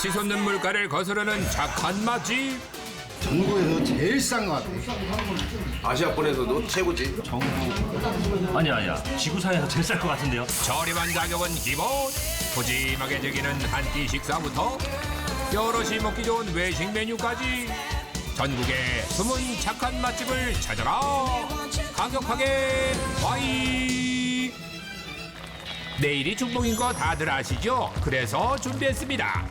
치솟는 물가를 거스르는 착한 맛집 전국에서 제일 싼 것 같아요. 아시아권에서도 최고지. 아니야 아니야. 지구상에서 제일 쌀 것 같은데요? 저렴한 가격은 기본. 푸짐하게 즐기는 한 끼 식사부터 여럿이 먹기 좋은 외식 메뉴까지. 전국의 숨은 착한 맛집을 찾아라. 가격하게 와이. 내일이 중복인 거 다들 아시죠? 그래서 준비했습니다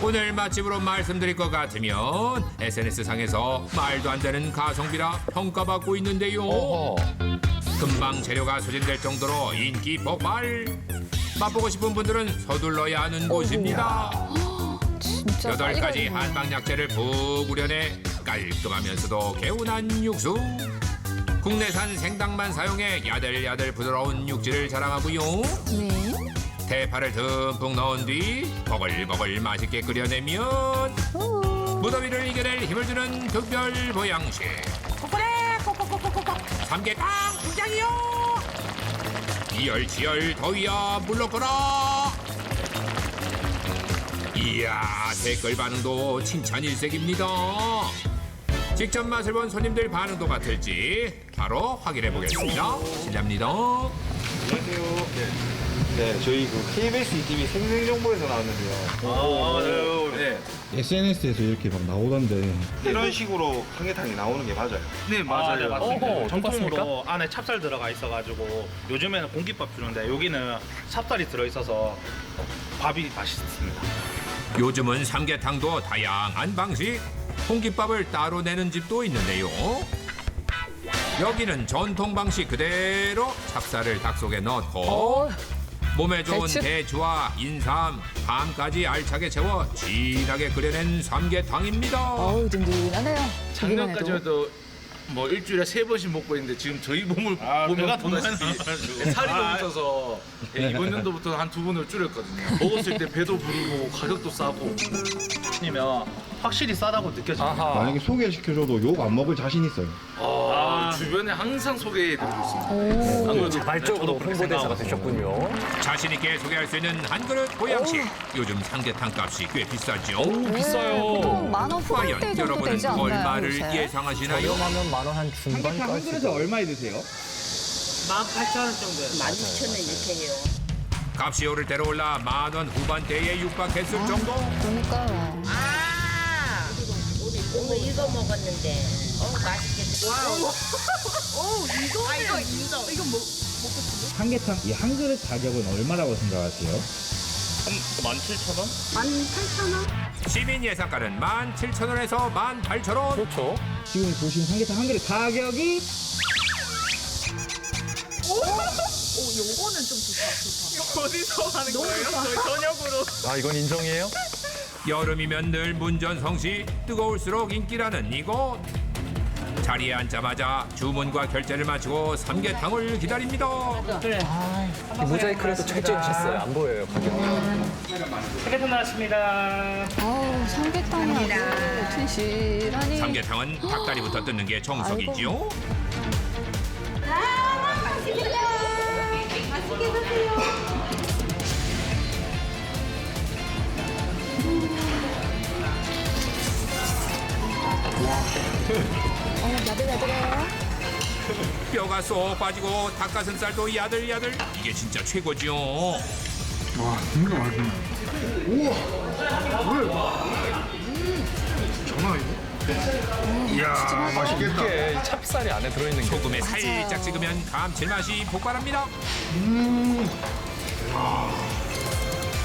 오늘 맛집으로 말씀드릴 것 같으면 SNS상에서 말도 안 되는 가성비라 평가받고 있는데요 금방 재료가 소진될 정도로 인기 폭발. 맛보고 싶은 분들은 서둘러야 하는 곳입니다. 진짜 여덟 가지. 한방 약재를 푹 우려내 깔끔하면서도 개운한 육수. 국내산 생닭만 사용해 야들야들 부드러운 육질을 자랑하고요. 네. 대파를 듬뿍 넣은 뒤 버글버글 맛있게 끓여내면 오. 무더위를 이겨낼 힘을 주는 특별 보양식. 코코레 코코코코코코 삼계탕 등장이요. 이열치열 더위야 물러거라. 이야 댓글 반응도 칭찬 일색입니다. 직접 맛을 본 손님들 반응도 같을지 바로 확인해 보겠습니다. 실례합니다. 네, 저희 그 KBS ETV 생생정보에서 나왔는데요. 아, 네. SNS에서 이렇게 막 나오던데 이런 식으로 삼계탕이 나오는 게 맞아요. 네 맞아요. 네, 맞습니다. 어허, 정품으로 안에 찹쌀 들어가 있어가지고 요즘에는 공깃밥 주는데 여기는 찹쌀이 들어있어서 밥이 맛있습니다. 요즘은 삼계탕도 다양한 방식, 홍깃밥을 따로 내는 집도 있는데요. 여기는 전통 방식 그대로 찹쌀을 닭 속에 넣고 어, 몸에 좋은 배추. 대추와 인삼, 밤까지 알차게 채워 진하게 끓여낸 삼계탕입니다. 어우 든든하네요. 보기만 해도. 작년까지만 해도 뭐 일주일에 세 번씩 먹고 있는데 지금 저희 몸을 배가 보면 너무 보다시피 살이 너무 쪄서 예, 이번 연도부터 한 두 번을 줄였거든요. 먹었을 때 배도 부르고 가격도 싸고 아니면 확실히 싸다고 느껴집니다. 만약에 소개시켜줘도 욕 안 먹을 자신 있어요 아, 주변에 항상 소개해드리고 있습니다. 오. 자발적으로 홍보대사가 되셨군요 자신 있게 소개할 수 있는 한 그릇 보양식. 요즘 삼계탕 값이 꽤 비싸죠. 비싸요. 만원 과연 후반대 정도 여러분은 되지 않나요? 얼마를 요새? 예상하시나요? 저렴하면 만원 한 중반까지 얼마에 드세요? 값이 오를 대로 올라 만 원 후반대에 육박했을 정도. 그러니까요. 아, 우리 오늘 이거 먹었는데, 어 맛있겠다. 와우. 오, 이거, 아, 이거 인정. 이거 뭐? 삼계탕 이 한 그릇 가격은 얼마라고 생각하세요? 17,000원? 시민 예상가는 17,000원에서 18,000원. 그렇죠 지금 보신 삼계탕 한 그릇 가격이 아 이건 인정이에요? 여름이면 늘 문전성시 뜨거울수록 인기라는 이곳. 자리에 앉자마자 주문과 결제를 마치고 삼계탕을 기다립니다. 모자이크라도 철저히 하셨어요 안 보여요 가격 세계선 나왔습니다. 아우 삼계탕이 아주 튼실하니. 삼계탕은 닭다리부터 뜯는 게 정석이지요. 어 야들야들해요. 뼈가 쏙 빠지고 닭가슴살도 야들야들. 이게 진짜 최고죠. 이야, 맛있겠다. 이게 찹쌀이 안에 들어있는 게 소금에 살짝 찍으면 감칠맛이 폭발합니다.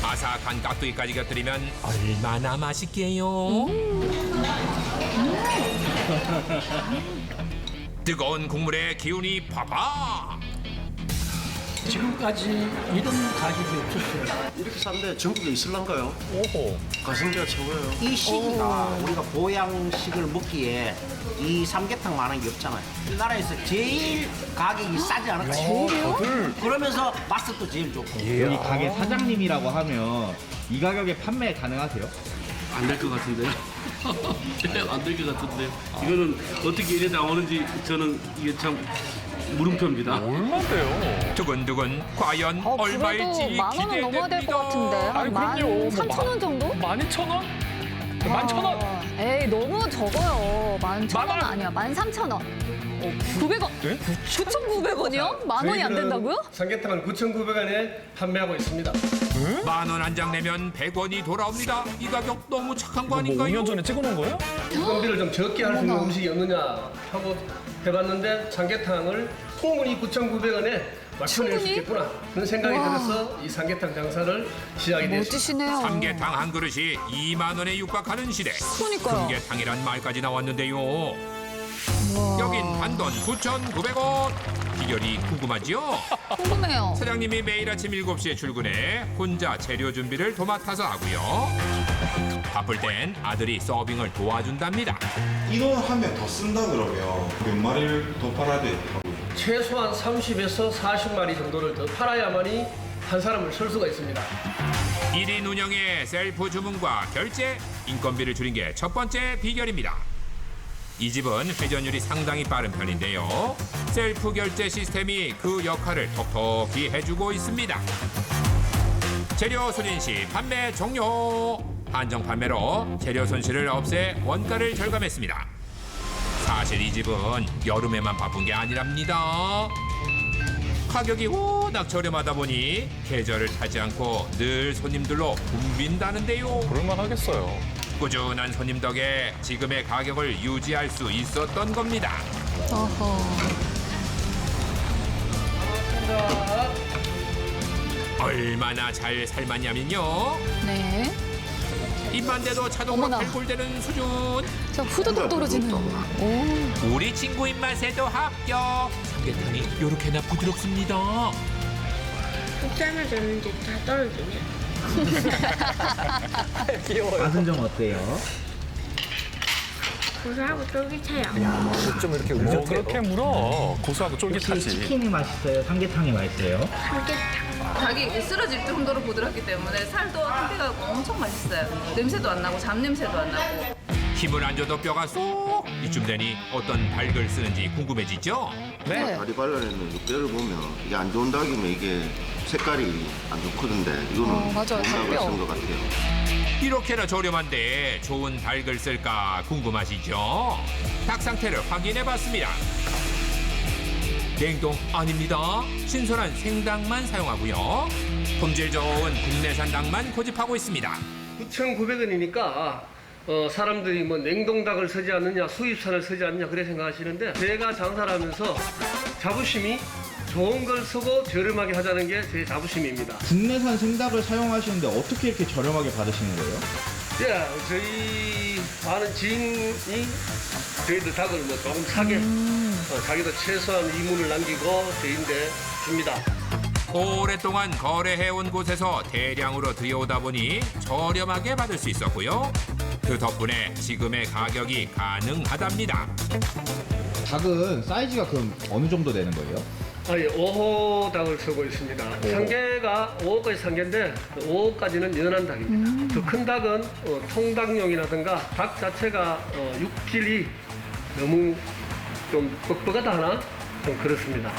아삭한 깍두기까지 곁들이면 얼마나 맛있게요. 뜨거운 국물에 기운이 팍팍. 지금까지 이런 가격이 없었어요. 이렇게 싼데 전국에 있을란가요? 오호 가성비가 최고예요. 이 시기가 우리가 보양식을 먹기에 이 삼계탕 만한 게 없잖아요. 이 나라에서 제일 가격이 싸지 않을까요? 그러면서 맛도 또 제일 좋고. 여기 가게 사장님이라고 하면 이 가격에 판매 가능하세요? 안 될 것 같은데요? 안 될 것 같은데 이거는 어떻게 이래 나오는지 저는 이게 참 물음표입니다. 얼마인데요? 두근두근 과연 어, 얼마일지 만 원은 넘어야 될 것 같은데. 아니, 한 만 그럼요. 뭐 삼천 원 정도? 12,000원? 11,000원? 아, 에이, 너무 적어요. 만 천원 아니야. 만 삼천 원. 구백 원. 네? 구천 구백 원이요? 만 원이 안 된다고요? 삼계탕은 9,900원에 판매하고 있습니다. 만 원 한 장 내면 100원이 돌아옵니다. 이 가격 너무 착한 거 뭐 아닌가요? 5년 전에 찍어놓은 거예요? 인건비를 좀 적게 할 수 있는 어머나. 음식이 없느냐 하고 해봤는데 삼계탕을 충분히 9,900원에 맞춰낼 수 충분히? 있겠구나 그런 생각이 와. 들어서 이 삼계탕 장사를 시작이 됐습니다. 멋지시네요. 삼계탕 한 그릇이 2만 원에 육박하는 시대. 그러니까요. 삼계탕이란 말까지 나왔는데요. 와, 여긴 단돈 9,900원. 비결이 궁금하지요? 궁금해요. 사장님이 매일 아침 7시에 출근해 혼자 재료 준비를 도맡아서 하고요. 바쁠 땐 아들이 서빙을 도와준답니다. 이거 하면 더 쓴다 그러면 몇 마리를 더 팔아야 돼? 최소한 30에서 40마리 정도를 더 팔아야만이 한 사람을 설 수가 있습니다. 1인 운영의 셀프 주문과 결제, 인건비를 줄인 게 첫 번째 비결입니다. 이 집은 회전율이 상당히 빠른 편인데요. 셀프 결제 시스템이 그 역할을 톡톡히 해주고 있습니다. 재료 수린 시 판매 종료. 한정 판매로 재료 손실을 없애 원가를 절감했습니다. 사실 이 집은 여름에만 바쁜 게 아니랍니다. 가격이 워낙 저렴하다 보니 계절을 타지 않고 늘 손님들로 붐빈다는데요. 그럴만 하겠어요. 꾸준한 손님 덕에 지금의 가격을 유지할 수 있었던 겁니다. 어허. 얼마나 잘 삶았냐면요. 네. 입만 대도 자동으로 어머나. 발굴되는 수준. 자, 후두둑 떨어지는. 오. 우리 친구 입맛에도 합격. 삼계탕이 이렇게나 부드럽습니다. 삶을 줬는데 다 떨어지네. 맛은 좀 어때요? 고소하고 쫄깃해요. 좀 이렇게 뭐 그렇게 물어. 고소하고 혹시 쫄깃하지. 치킨이 맛있어요? 삼계탕이 맛있어요? 삼계탕. 닭이 쓰러질 정도로 부드럽기 때문에 살도 탱탱하고 엄청 맛있어요. 냄새도 안 나고 잡냄새도 안 나고. 힘을 안 줘도 뼈가 쏙 이쯤 되니 어떤 발글 쓰는지 궁금해지죠? 네. 다리 발라내는 뼈를 보면 이게 안 좋은 닭이면 이게 색깔이 안 좋거든요. 이거는 어, 맞아요. 좋은 닭을 닭뼈. 쓴것 같아요. 이렇게나 저렴한데 좋은 닭을 쓸까 궁금하시죠? 닭 상태를 확인해 봤습니다. 냉동 아닙니다. 신선한 생닭만 사용하고요. 품질 좋은 국내산 닭만 고집하고 있습니다. 9,900원이니까 어, 사람들이 뭐 냉동닭을 쓰지 않느냐 수입산을 쓰지 않느냐 그래 생각하시는데 제가 장사를 하면서 자부심이 좋은 걸 쓰고 저렴하게 하자는 게 제 자부심입니다. 국내산 생닭을 사용하시는데 어떻게 이렇게 저렴하게 받으시는 거예요? 예, 저희 아는 지인이 저희들 닭을 뭐 조금 사게 어, 자기도 최소한 이문을 남기고 저희인데 줍니다. 오랫동안 거래해온 곳에서 대량으로 들여오다 보니 저렴하게 받을 수 있었고요. 그 덕분에 지금의 가격이 가능하답니다. 닭은 사이즈가 그럼 어느 정도 되는 거예요? 아, 예, 5호 닭을 쓰고 있습니다. 상계가 5호까지 상계인데 5호까지는 연한 닭입니다. 더 큰 닭은 어, 통닭용이라든가 닭 자체가 어, 육질이 너무 좀 뻑뻑하다 하나? 좀 그렇습니다.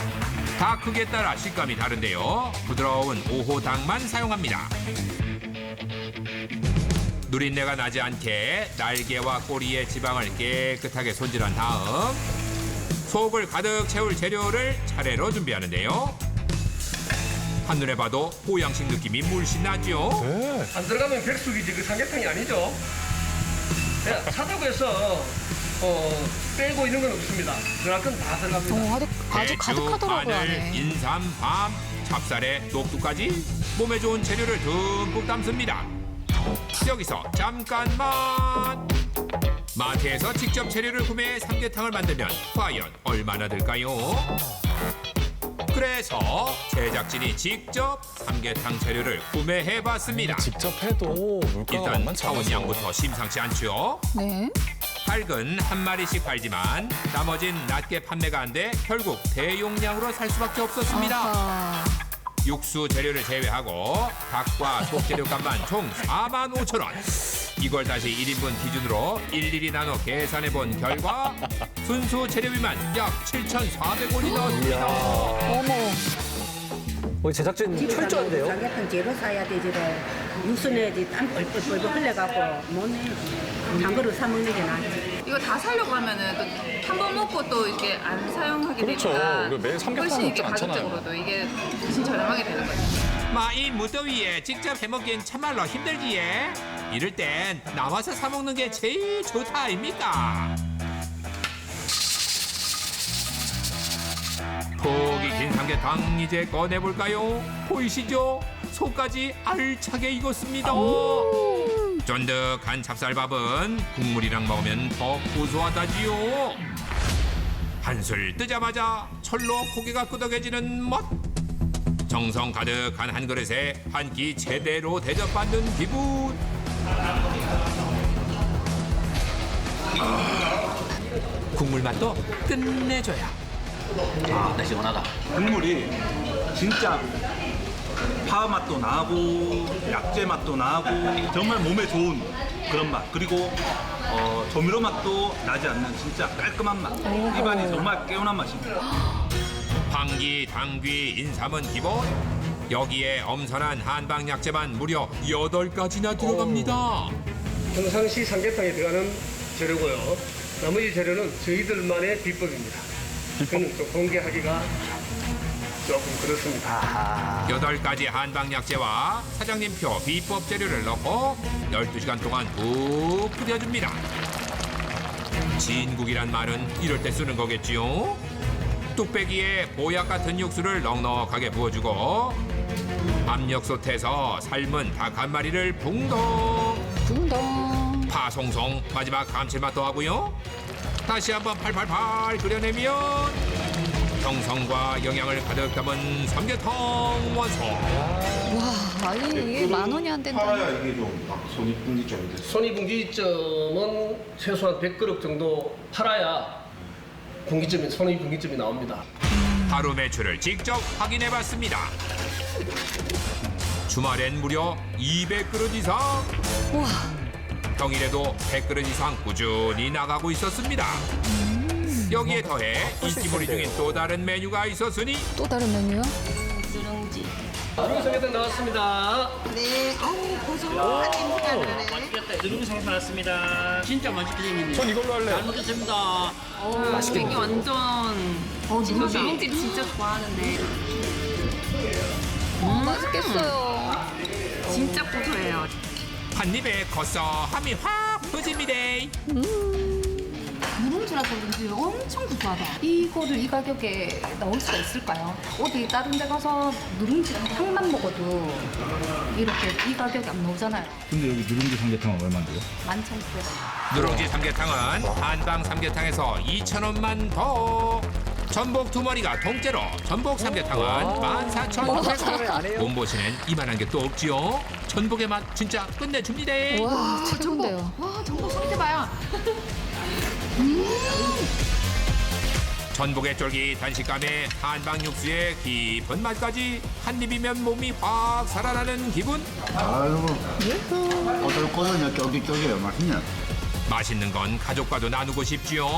닭 크기에 따라 식감이 다른데요. 부드러운 5호 닭만 사용합니다. 누린내가 나지 않게 날개와 꼬리의 지방을 깨끗하게 손질한 다음 속을 가득 채울 재료를 차례로 준비하는데요. 한눈에 봐도 보양식 느낌이 물씬 나죠. 안 들어가면 백숙이지 그 삼계탕이 아니죠. 예, 사다고 해서 어, 빼고 있는 건 없습니다. 들어갈 건 다 들어갑니다. 어, 아주, 아주 배추, 가득하더라고요, 마늘, 안에. 인삼, 밤, 찹쌀에 녹두까지 몸에 좋은 재료를 듬뿍 담습니다. 여기서 잠깐만 마트에서 직접 재료를 구매해 삼계탕을 만들면 과연 얼마나 들까요? 그래서 제작진이 직접 삼계탕 재료를 구매해봤습니다. 직접 해도 물가가 일단 만만치 사온 않아서. 양부터 심상치 않죠. 네. 닭은 한 마리씩 팔지만 나머진 낮게 판매가 안 돼 결국 대용량으로 살 수밖에 없었습니다. 아하. 육수 재료를 제외하고 닭과 속 재료값만 총 4만 5천 원. 이걸 다시 1인분 기준으로 일일이 나눠 계산해 본 결과 순수 재료비만 약 7,400원이 나왔습니다. 어머. 어, 제작진 철저한데요? 삼계탕 재료 사야 되지를 육수 내야지 땀 뻘뻘뻘 흘려갖고 못 내지. 단 거로 사 먹는 게 낫지. 이거 다 사려고 하면은 또 한 번 먹고 또 이렇게 안 사용하게 그렇죠. 되니까 우리가 매일 훨씬 먹진 이게 않잖아요. 가격적으로도 이게 훨씬 저렴하게 되는 거죠. 마이 무더위에 직접 해먹긴 참말로 힘들기에 이럴 땐 나와서 사 먹는 게 제일 좋다 아닙니까? 폭이 긴 삼계탕 이제 꺼내볼까요? 보이시죠? 속까지 알차게 익었습니다. 쫀득한 찹쌀밥은 국물이랑 먹으면 더 고소하다지요. 한술 뜨자마자 철로 고개가 끄덕여지는 맛. 정성 가득한 한 그릇에 한 끼 제대로 대접받는 기분. 국물 맛도 끝내줘야. 아, 나 시원하다. 국물이 진짜 파 맛도 나고 약재 맛도 나고 정말 몸에 좋은 그런 맛 그리고 어, 조미료 맛도 나지 않는 진짜 깔끔한 맛 입안이 정말 개운한 맛입니다. 황기, 당귀, 인삼은 기본. 여기에 엄선한 한방 약재만 무려 여덟 가지나 들어갑니다. 평상시 삼계탕에 들어가는 재료고요. 나머지 재료는 저희들만의 비법입니다. 그는 좀 공개하기가 조금 그렇습니다. 여덟 가지 한방 약재와 사장님표 비법 재료를 넣고 12시간 동안 푹 끓여줍니다. 진국이란 말은 이럴 때 쓰는 거겠지요? 뚝배기에 보약 같은 육수를 넉넉하게 부어주고 압력솥에서 삶은 닭 한 마리를 붕덩 붕덩 파송송 마지막 감칠맛도 하고요. 다시 한번 팔팔팔 끓여내면 정성과 영양을 가득 담은 삼계탕 완성. 와, 아니 이게 만 원이 안 된다. 팔아야 이게 좀 막 손익분기점이 됐어. 손익분기점은 최소한 100그릇 정도 팔아야 분기점이 손익분기점이 나옵니다. 하루 매출을 직접 확인해 봤습니다. 주말엔 무려 200그릇 이상. 와, 평일에도 100그릇 이상 꾸준히 나가고 있었습니다. 여기에 더해 인기몰이 중인 또 다른 메뉴가 있었으니 또 다른 메뉴요? 누룽지. 누룽지 삼계탕 나왔습니다. 네. 어우 고소한 냄새가 나네. 누룽지 생선 왔습니다. 진짜 맛있게 생겼네. 전 이걸로 할래요. 잘 먹겠습니다. 맛있게 이게 완전 어, 누룽지를 진짜 좋아하는데 음, 맛있겠어요. 진짜 고소해요. 한 입에 거싸함이 확 퍼집니다. 누룽지라서 그런지 엄청 구수하다. 이거를 이 가격에 나올 수가 있을까요? 어디 다른 데 가서 누룽지 탕만 먹어도 이렇게 이 가격이 안 나오잖아요. 근데 여기 누룽지 삼계탕은 얼마인데요? 11,900원. 누룽지 삼계탕은 한방 삼계탕에서 2,000원만 더. 전복 두 마리가 통째로 전복 삼계탕은 14,900원. 몸보시는 이만한 게 또 없지요. 전복의 맛 진짜 끝내줍니다. 와, 최고인데요. 와, 전복 상태 봐요. 전복의 쫄깃한 식감에 한방 육수의 깊은 맛까지 한 입이면 몸이 확 살아나는 기분. 아이고 꼬들꼬들해 쫄깃쫄깃해 맛있네 맛있는 건 가족과도 나누고 싶지요.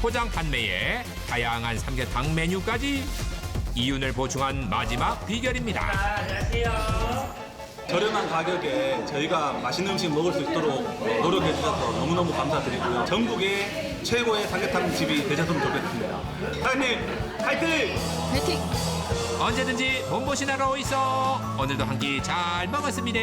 포장 판매에 다양한 삼계탕 메뉴까지 이윤을 보충한 마지막 비결입니다. 저렴한 가격에 저희가 맛있는 음식 먹을 수 있도록 노력해 주셔서 너무너무 감사드리고요. 전국의 최고의 삼계탕 집이 되셨으면 좋겠습니다. 사장님 화이팅! 화이팅! 언제든지 몸보신하러 있어. 오늘도 한 끼 잘 먹었습니다.